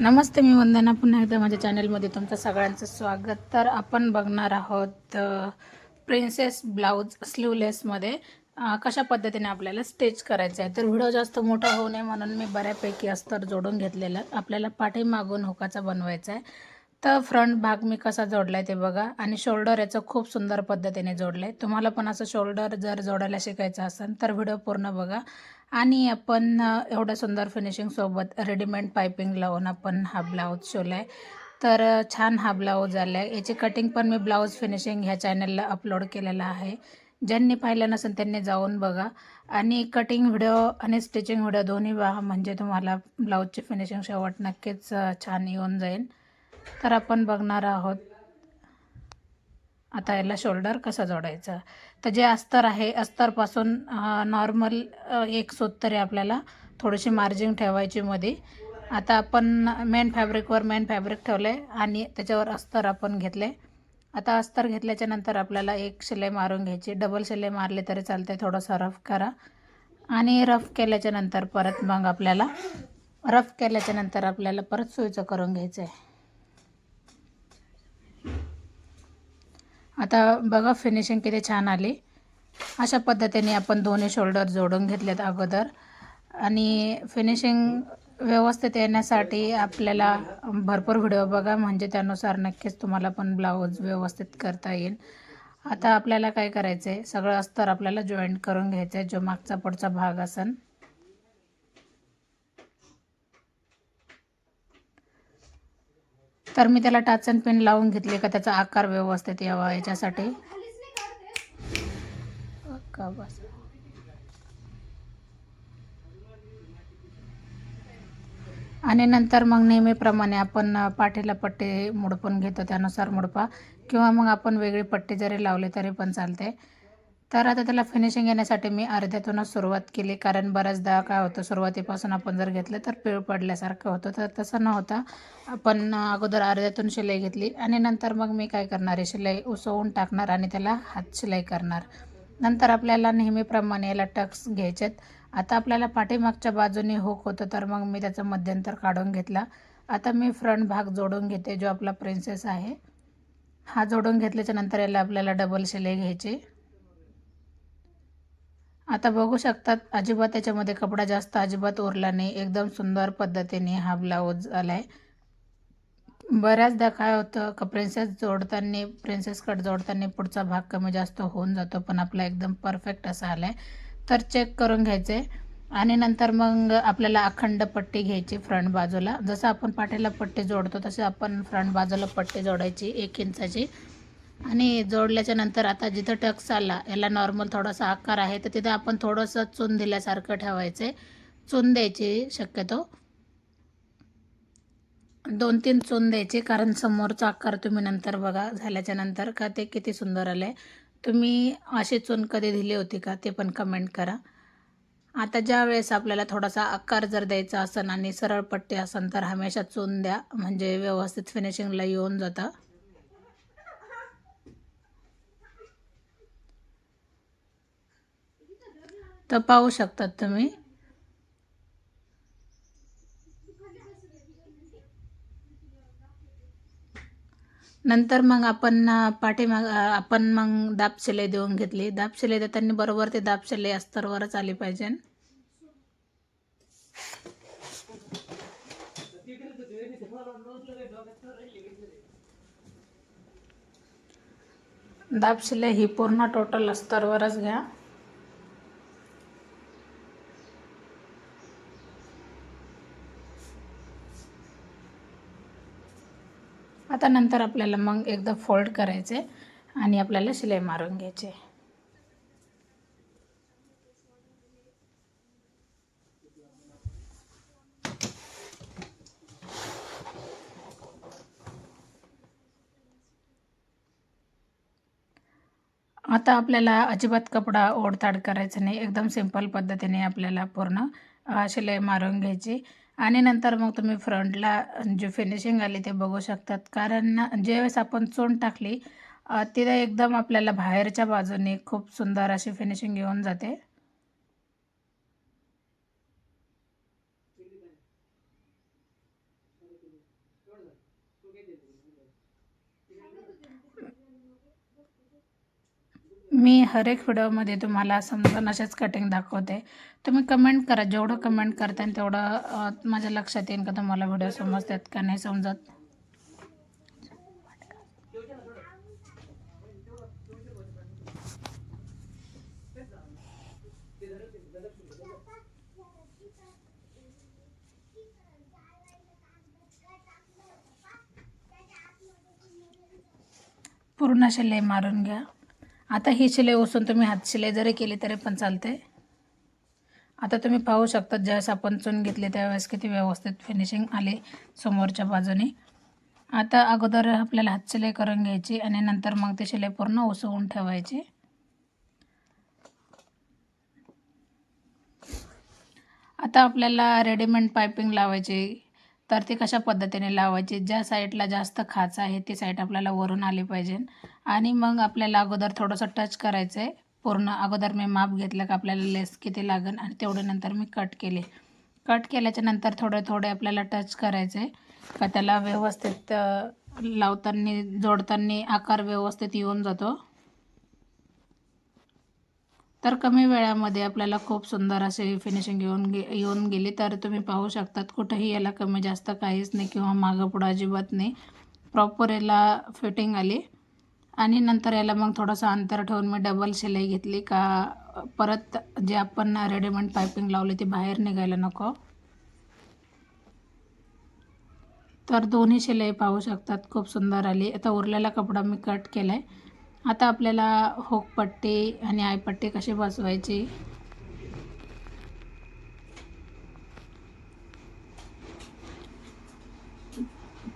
नमस्ते मी वंदना. पुन्हा एकदा माझ्या चॅनलमध्ये तुमचं सगळ्यांचं स्वागत. तर आपण बघणार आहोत प्रिन्सेस ब्लाऊज स्लीवलेसमध्ये कशा पद्धतीने आपल्याला स्टिच करायचं आहे. तर व्हिडिओ जास्त मोठा होऊ नये म्हणून मी बऱ्यापैकी अस्तर जोडून घेतलेलं. आपल्याला पाठीमागून हुकाचा बनवायचा आहे. तर फ्रंट भाग मी कसा जोडला आहे ते बघा. आणि शोल्डर याचं खूप सुंदर पद्धतीने जोडलं आहे तुम्हाला पण असं शोल्डर जर जोडायला शिकायचं असेल तर व्हिडिओ पूर्ण बघा. आणि आपण एवढ्या एवढं सुंदर फिनिशिंगसोबत रेडीमेड पायपिंग लावून आपण हा ब्लाऊज शिवला आहे तर छान हा ब्लाऊज आला आहे याची कटिंग पण मी ब्लाऊज फिनिशिंग ह्या चॅनलला अपलोड केलेला आहे. ज्यांनी पाहिलं नसेल त्यांनी जाऊन बघा. आणि कटिंग व्हिडिओ आणि स्टिचिंग व्हिडिओ दोन्ही पहा म्हणजे तुम्हाला ब्लाऊजची फिनिशिंग शेवट नक्कीच छान येऊन जाईल. तर आपण बघणार आहोत. आता याला शोल्डर कसं जोडायचं? तर जे अस्तर आहे अस्तरपासून नॉर्मल एक सूत तरी आपल्याला थोडीशी मार्जिंग ठेवायची मध्ये आता आपण मेन फॅब्रिकवर मेन फॅब्रिक ठेवलं आहे आणि त्याच्यावर अस्तर आपण घेतले आता अस्तर घेतल्याच्या नंतर आपल्याला एक शिलाई मारून घ्यायची. डबल शिलाई मारली तरी चालते थोडंसं रफ करा. आणि रफ केल्याच्यानंतर परत मग आपल्याला रफ केल्याच्यानंतर आपल्याला परत सुईचं करून घ्यायचं आहे आता बघा फिनिशिंग किती छान आली. अशा पद्धतीने आपण दोन्ही शोल्डर जोडून घेतलेत अगोदर. आणि फिनिशिंग व्यवस्थित येण्यासाठी आपल्याला भरपूर व्हिडिओ बघा म्हणजे त्यानुसार नक्कीच तुम्हाला पण ब्लाऊज व्यवस्थित करता येईल. आता आपल्याला काय करायचं आहे सगळं अस्तर आपल्याला जॉईंट करून घ्यायचं आहे जो मागचा पुढचा भाग असेल तर मी त्याला टाचन पिन लावून घेतली का त्याचा आकार व्यवस्थित यावा याच्यासाठी. बस. आणि नंतर मग नेहमीप्रमाणे आपण पाठीला पट्टी मुडपून घेतो त्यानुसार मुडपा. किंवा मग आपण वेगळी पट्टी जरी लावली तरी पण चालते. तर आता त्याला फिनिशिंग येण्यासाठी मी अर्ध्यातूनच सुरुवात केली. कारण बऱ्याचदा काय होतं सुरुवातीपासून आपण जर घेतलं तर पिळ पडल्यासारखं होतं. तर तसं नव्हता. आपण अगोदर अर्ध्यातून शिलाई घेतली आणि नंतर मग मी काय करणार आहे शिलाई उसवून टाकणार आणि त्याला हात शिलाई करणार. नंतर आपल्याला नेहमीप्रमाणे याला टक्स घ्यायचेत. आता आपल्याला पाठीमागच्या बाजूने हुक होतं तर मग मी त्याचं मध्यंतर काढून घेतला. आता मी फ्रंट भाग जोडून घेते जो आपला प्रिन्सेस आहे. हा जोडून घेतल्याच्या नंतर याला आपल्याला डबल शिलाई घ्यायची. आता बघू शकतात अजिबात त्याच्यामध्ये कपडा जास्त अजिबात उरला नाही. एकदम सुंदर पद्धतीने हा ब्लाऊज आला आहे बऱ्याचदा काय होतं का प्रिन्सेस जोडताना प्रिन्सेस कट जोडताना पुढचा भाग कमी जास्त होऊन जातो पण आपला एकदम परफेक्ट असा आला आहे तर चेक करून घ्यायचे. आणि नंतर मग आपल्याला अखंड पट्टी घ्यायची फ्रंट बाजूला. जसं आपण पाठीला पट्टी जोडतो तसे आपण फ्रंट बाजूला पट्टी जोडायची एक इंचाची आणि जोडल्याच्या नंतर आता जिथं टक्स आला याला नॉर्मल थोडासा आकार आहे तर तिथं आपण थोडंसं चून दिल्यासारखं ठेवायचं. आहे चून द्यायची शक्यतो. दोन तीन चून द्यायचे कारण समोरचा आकार तुम्ही नंतर बघा झाल्याच्यानंतर का ते किती सुंदर आलं आहे तुम्ही अशी चून कधी दिली होती का ते पण कमेंट करा. आता ज्या वेळेस आपल्याला थोडासा आकार जर द्यायचा असेल आणि सरळ पट्टी असेल तर हमेशा चून द्या. म्हणजे व्यवस्थित फिनिशिंगला येऊन जातं. तर पाहू शकतात तुम्ही. नंतर मग आपण पाठीमाग आपण मग दाब देऊन घेतली. दाब देताना बरोबर ते दाब अस्तरवरच आली पाहिजे. दाबशिलाई ही पूर्ण टोटल अस्तरवरच घ्या. आता नंतर आपल्याला मग एकदा फोल्ड करायचे आणि आपल्याला शिलाई मारून घ्यायचे. आता आपल्याला अजिबात कपडा ओढताड करायचा नाही. एकदम सिंपल पद्धतीने आपल्याला पूर्ण शिलाई मारून घ्यायची. आणि नंतर मग तुम्ही फ्रंटला जी फिनिशिंग आली ते बघू शकतात. कारण ज्यावेळेस आपण चोंड टाकली तिथे एकदम आपल्याला बाहेरच्या बाजूने खूप सुंदर अशी फिनिशिंग येऊन जाते. मी हर एक व्हिडिओमध्ये तुम्हाला समजून असेच कटिंग दाखवते. तुम्ही कमेंट करा. जेवढं कमेंट करता तेवढं माझ्या लक्षात येईल का तुम्हाला व्हिडिओ समजतात का नाही समजत? पूर्ण शिलाई मारून घ्या. आता ही शिलाई ओसून तुम्ही हात शिलाई जरी केली तरी पण चालते. आता तुम्ही पाहू शकता ज्यावेळेस आपण चून घेतली त्यावेळेस किती व्यवस्थित फिनिशिंग आली समोरच्या बाजूने. आता अगोदर आपल्याला हात शिलाई करून घ्यायची आणि नंतर मग ती शिलाई पूर्ण उसवून ठेवायची. आता आपल्याला रेडीमेड पायपिंग लावायची. तर ती कशा पद्धतीने लावायची? ज्या साईडला जास्त खाच आहे ती साईड आपल्याला वरून आली पाहिजे. आणि मग आपल्याला अगोदर थोडंसं टच करायचं आहे पूर्ण अगोदर मी माप घेतलं का आपल्याला लेस किती लागेल आणि तेवढे नंतर मी कट केले. कट केल्याच्यानंतर थोडे थोडे आपल्याला टच करायचे का त्याला व्यवस्थित लावताना जोडताना आकार व्यवस्थित येऊन जातो. तर कमी वेळामध्ये आपल्याला खूप सुंदर अशी फिनिशिंग येऊन गे येऊन गेली. तर तुम्ही पाहू शकतात कुठंही याला कमी जास्त काहीच नाही किंवा मागं पुढं अजिबात नाही. प्रॉपर याला फिटिंग आली. आणि नंतर याला मग थोडंसं अंतर ठेवून मी डबल शिलाई घेतली का परत जे आपण रेडीमेड पायपिंग लावली ती बाहेर निघायला नको. तर दोन्ही शिलाई पाहू शकतात खूप सुंदर आली. आता उरलेला कपडा मी कट केला आहे आता आपल्याला होकपट्टी आणि आयपट्टी कशी बसवायची?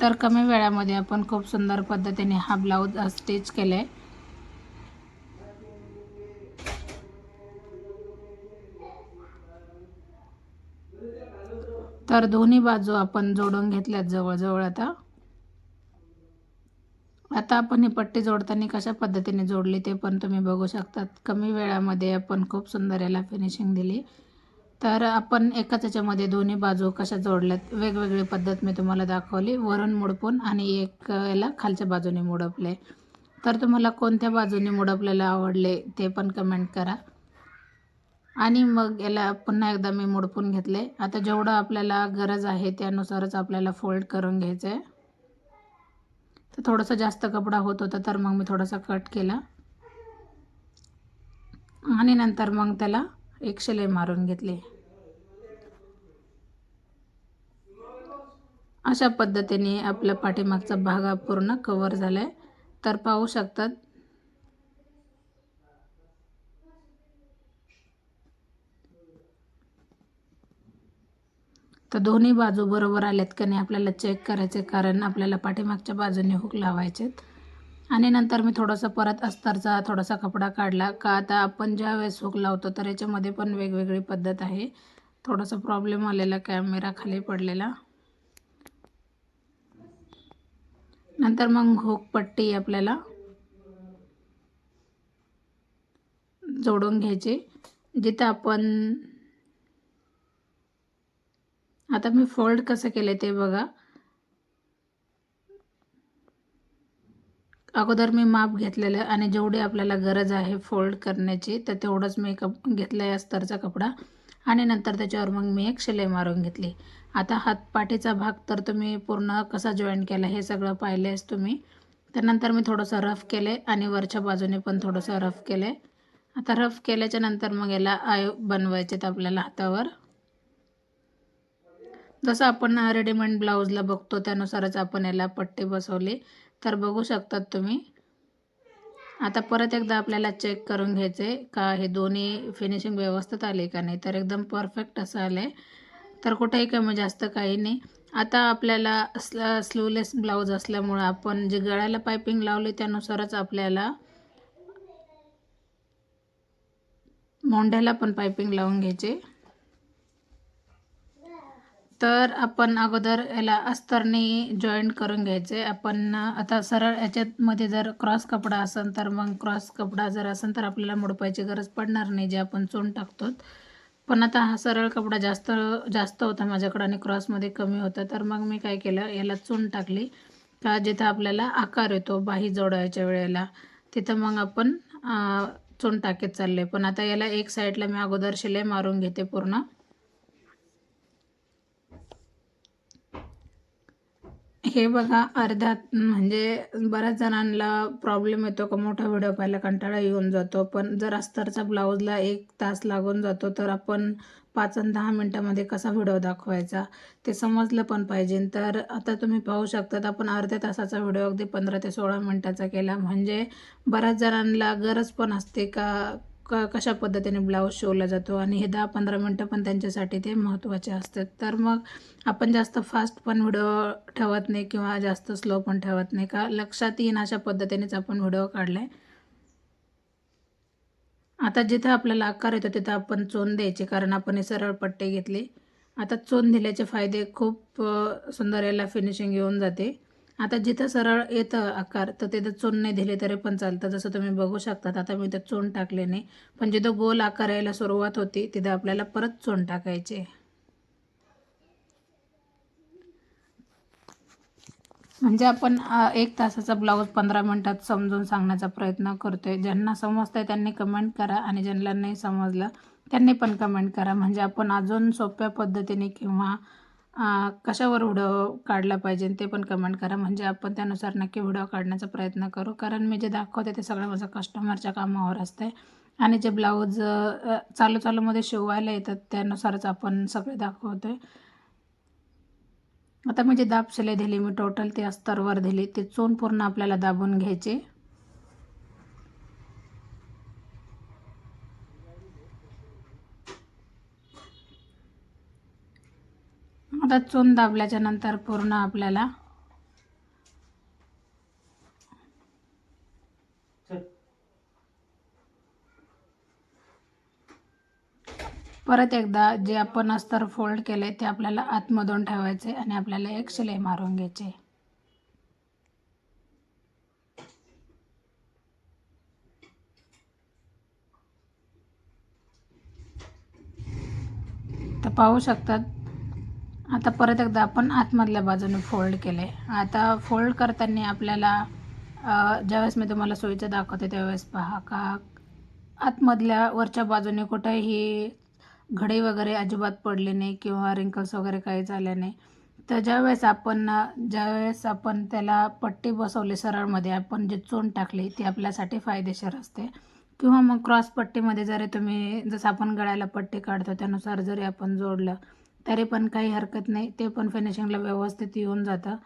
तर कमी वेळामध्ये आपण खूप सुंदर पद्धतीने हा ब्लाऊज स्टिच केला आहे तर दोन्ही बाजू आपण जोडून घेतल्यात जवळजवळ आता. आता आपण ही पट्टी जोडताना कशा पद्धतीने जोडली ते पण तुम्ही बघू शकतात. कमी वेळामध्ये आपण खूप सुंदर याला फिनिशिंग दिली. तर आपण एकाच याच्यामध्ये दोन्ही बाजू कशा जोडल्यात वेगवेगळी पद्धत मी तुम्हाला दाखवली. वरून मुडपून आणि एक याला खालच्या बाजूने मुडपले. तर तुम्हाला कोणत्या बाजूने मुडपलेलं आवडले ते पण कमेंट करा. आणि मग याला पुन्हा एकदा मी मुडपून घेतले. आता जेवढं आपल्याला गरज आहे त्यानुसारच आपल्याला फोल्ड करून घ्यायचं आहे तर थोडंसं जास्त कपडा होत होता तर मग मी थोडासा कट केला. आणि नंतर मग त्याला एक शिलाई मारून घेतली. अशा पद्धतीने आपल्या पाठीमागचा भाग हा पूर्ण कवर झाला आहे तर पाहू शकतात. तर दोन्ही बाजू बरोबर आल्यात का नाही आपल्याला चेक करायचे कारण आपल्याला पाठीमागच्या बाजूने हुक लावायचेत. आणि नंतर मी थोडासा परत अस्तरचा थोडासा कपडा काढला. का आता आपण ज्या वेळेस हुक लावतो तर याच्यामध्ये पण वेगवेगळी पद्धत आहे. थोडासा प्रॉब्लेम आलेला कॅमेरा खाली पडलेला. नंतर मग हुक पट्टी आपल्याला जोडून घ्यायची. जिथं आपण आता मी फोल्ड कसं केलं ते बघा. अगोदर मी माप घेतलेलं आणि जेवढी आपल्याला गरज आहे फोल्ड करण्याची तर तेवढंच मी कप घेतलं आहे अस्तरचा कपडा. आणि नंतर त्याच्यावर मग मी एक शिलाई मारून घेतली. आता हातपाठीचा भाग तर तुम्ही पूर्ण कसा जॉईन केला हे सगळं पाहिलेच तुम्ही. त्यानंतर मी थोडंसं रफ केले आणि वरच्या बाजूने पण थोडंसं रफ केले आता रफ केल्याच्यानंतर मग याला आय बनवायचे आहेत आपल्याला हातावर. जसं आपण रेडीमेड ब्लाऊजला बघतो त्यानुसारच आपण याला पट्टी बसवली. तर बघू शकतात तुम्ही. आता परत एकदा आपल्याला चेक करून घ्यायचे का हे दोन्ही फिनिशिंग व्यवस्थित आले का नाही. तर एकदम परफेक्ट असं आलं आहे तर कुठेही कमी जास्त काही नाही. आता आपल्याला स्ल स्लीवलेस ब्लाऊज असल्यामुळं आपण जे गळ्याला पायपिंग लावली त्यानुसारच आपल्याला मोंढ्याला पण पायपिंग लावून घ्यायचे. तर आपण अगोदर याला अस्तरने जॉईंट करून घ्यायचे. आपण आता सरळ याच्यामध्ये जर क्रॉस कपडा असेल तर मग क्रॉस कपडा जर असेल तर आपल्याला मोडपायची गरज पडणार नाही जे आपण चोन टाकतो पण आता हा सरळ कपडा जास्त जास्त होता माझ्याकडं आणि क्रॉसमध्ये कमी होता. तर मग मी काय केलं याला चून टाकली. का जिथं आपल्याला आकार येतो बाही जोडायच्या वेळेला तिथं मग आपण चून टाकत चालले पण आता याला एक साईडला मी अगोदर शिलाई मारून घेते पूर्ण. हे बघा अर्ध्यात म्हणजे बऱ्याच जणांना प्रॉब्लेम येतो का मोठा व्हिडिओ पाहायला कंटाळा येऊन जातो. पण जर अस्तरचा ब्लाऊजला एक तास लागून जातो तर आपण पाच आणि दहा मिनटामध्ये कसा व्हिडिओ दाखवायचा? ते समजलं पण पाहिजे. तर आता तुम्ही पाहू शकतात आपण अर्ध्या तासाचा व्हिडिओ अगदी पंधरा ते सोळा मिनटाचा केला. म्हणजे बऱ्याच जणांना गरज पण असते का क कशा पद्धतीने ब्लाऊज शिवला जातो आणि हे दहा पंधरा मिनटं पण त्यांच्यासाठी ते महत्त्वाचे असतात. तर मग आपण जास्त फास्ट पण व्हिडिओ ठेवत नाही किंवा जास्त स्लो पण ठेवत नाही का? लक्षात येईन अशा पद्धतीनेच आपण व्हिडिओ काढला आहे आता जिथं आपल्याला आकार येतो तिथं आपण चोन द्यायचे कारण आपण हे सरळ पट्टे घेतले. आता चोन दिल्याचे फायदे खूप सुंदर याला फिनिशिंग येऊन जाते. आता जिथं सरळ येतं आकार तर तिथं चोन नाही दिले तरी पण चालतं. जसं तुम्ही बघू शकतात आता मी तर चोन टाकले नाही. पण जिथं गोल आकार यायला सुरुवात होती तिथं आपल्याला परत चोन टाकायचे. म्हणजे आपण एक तासाचा ब्लाऊज पंधरा मिनटात समजून सांगण्याचा प्रयत्न करतोय. ज्यांना समजतंय त्यांनी कमेंट करा आणि ज्यांना नाही समजलं त्यांनी पण कमेंट करा. म्हणजे आपण अजून सोप्या पद्धतीने किंवा कशावर व्हिडिओ काढला पाहिजे ते पण कमेंट करा. म्हणजे आपण त्यानुसार नक्की व्हिडिओ काढण्याचा प्रयत्न करू. कारण मी जे दाखवते ते सगळं माझं कस्टमरच्या कामावर असते. आणि जे ब्लाऊज चालू चालूमध्ये शिवायला येतात त्यानुसारच आपण सगळे दाखवतोय. आता मी जे दाब शिलाई दिली मी टोटल ते अस्तरवर दिली. ते चोन पूर्ण आपल्याला दाबून घ्यायचे. आता चोन दाबल्याच्या नंतर पूर्ण आपल्याला परत एकदा जे आपण अस्तर फोल्ड केले ते आपल्याला आतमधून ठेवायचे आणि आपल्याला एक शिलाई मारून घ्यायची तर पाहू शकतात आता परत एकदा आपण आतमधल्या बाजूने फोल्ड केले. आता फोल्ड करताना आपल्याला ज्यावेळेस मी तुम्हाला सोयीचं दाखवते त्यावेळेस पहा का आतमधल्या वरच्या बाजूने कुठेही घडी वगैरे अजिबात पडली नाही किंवा रिंकल्स वगैरे काही झाले नाही. तर ज्यावेळेस आपण ज्यावेळेस आपण त्याला पट्टी बसवली सरळमध्ये आपण जे चोन टाकली ती आपल्यासाठी फायदेशीर असते. किंवा मग क्रॉस पट्टीमध्ये जरी तुम्ही जसं आपण गळ्याला पट्टी काढतो त्यानुसार जरी आपण जोडलं तरी पण काही हरकत नाही. ते पण फिनिशिंगला व्यवस्थित येऊन जातं.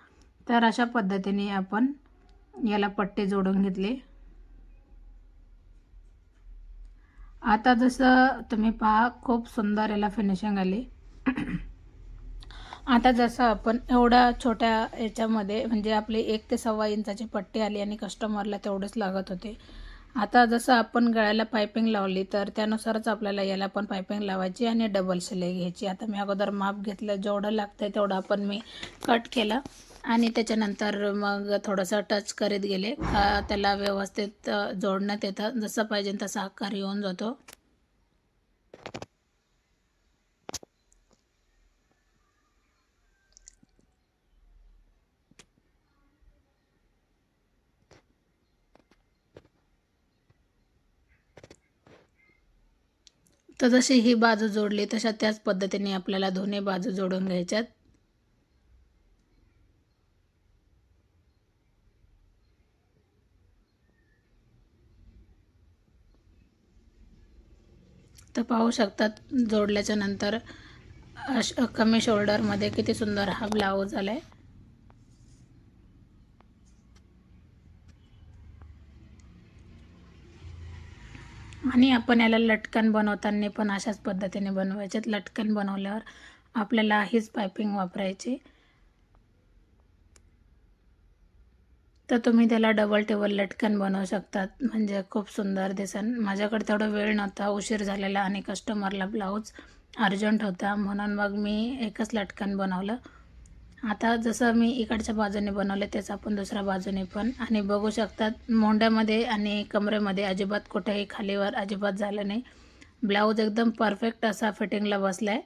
तर अशा पद्धतीने आपण याला पट्टी जोडून घेतले. आता जसं तुम्ही पहा खूप सुंदर याला फिनिशिंग आली. आता जसं आपण एवढ्या छोट्या याच्यामध्ये म्हणजे आपली एक ते सव्वा इंचाची पट्टी आली आणि कस्टमरला तेवढंच लागत होते. आता जसं आपण गळ्याला पायपिंग लावली तर त्यानुसारच आपल्याला याला पण पायपिंग लावायची आणि डबल शिलाई घ्यायची. आता मी अगोदर माप घेतलं जेवढं लागतं आहे तेवढं आपण मी कट केलं. आणि त्याच्यानंतर मग थोडंसं टच करीत गेले. त्याला व्यवस्थित जोडण्यात येतं. जसं पाहिजे तसा आकार येऊन जातो. तर जशी ही बाजू जोडली तशा त्याच पद्धतीने आपल्याला दोन्ही बाजू जोडून घ्यायच्यात. तर पाहू शकतात जोडल्याच्या नंतर अश कमी शोल्डरमध्ये किती सुंदर हा ब्लाऊज आला आहे आणि आपण याला लटकन बनवताना पण अशाच पद्धतीने बनवायचे लटकन बनवल्यावर आपल्याला हीच पायपिंग वापरायची. तर तुम्ही त्याला डबल टेबल लटकन बनवू शकतात. म्हणजे खूप सुंदर दिसन. माझ्याकडे तेवढा वेळ नव्हता. उशीर झालेला आणि कस्टमरला ब्लाऊज अर्जंट होता. म्हणून मग मी एकच लटकन बनवलं. आता जसं मी इकडच्या बाजूने बनवलं तेच आपण दुसऱ्या बाजूने पण. आणि बघू शकतात मोंड्यामध्ये आणि कमरेमध्ये अजिबात कुठेही खालीवर अजिबात झालं नाही. ब्लाऊज एकदम परफेक्ट असा फिटिंगला बसला आहे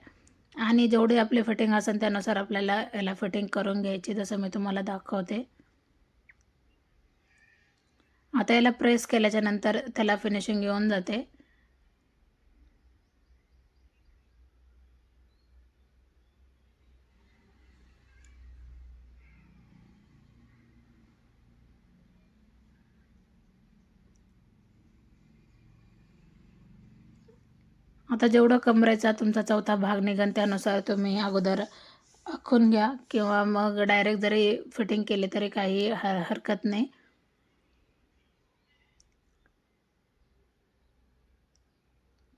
आणि जेवढी आपली फिटिंग असेल त्यानुसार आपल्याला याला फिटिंग करून घ्यायची जसं मी तुम्हाला दाखवते. आता याला प्रेस केल्याच्यानंतर त्याला फिनिशिंग येऊन जाते. आता जेवढं कमरेचा तुमचा चौथा भाग निघन त्यानुसार तुम्ही अगोदर आखून घ्या किंवा मग डायरेक्ट जरी फिटिंग केले तरी काही ह हरकत नाही.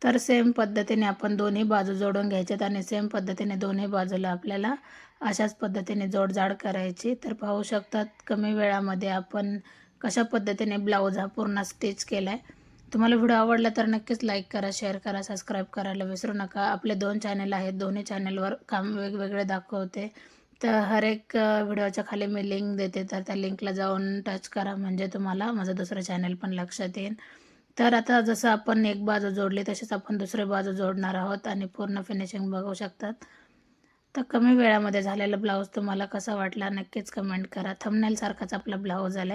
तर सेम पद्धतीने आपण दोन्ही बाजू जोडून घ्यायच्यात आणि सेम पद्धतीने दोन्ही बाजूला आपल्याला अशाच पद्धतीने जोडजाड करायची. तर पाहू शकतात कमी वेळामध्ये आपण कशा पद्धतीने ब्लाऊज हा पूर्ण स्टिच केला आहे तुम्हाला व्हिडिओ आवडला तर नक्कीच लाईक करा शेअर करा सबस्क्राईब करायला विसरू नका. आपले दोन चॅनल आहेत. दोन्ही चॅनलवर काम वेगवेगळे दाखवते. तर हर एक व्हिडिओच्या खाली मी लिंक देते. तर त्या लिंकला जाऊन टच करा. म्हणजे तुम्हाला माझं दुसरं चॅनल पण लक्षात येईल. तर आता जसं आपण एक बाजू जोडली तसेच आपण दुसरी बाजू जोडणार आहोत आणि पूर्ण फिनिशिंग बघू शकतात. तर कमी वेळामध्ये झालेला ब्लाऊज तुम्हाला कसा वाटला नक्कीच कमेंट करा. थमनेलसारखाच आपला ब्लाऊज आला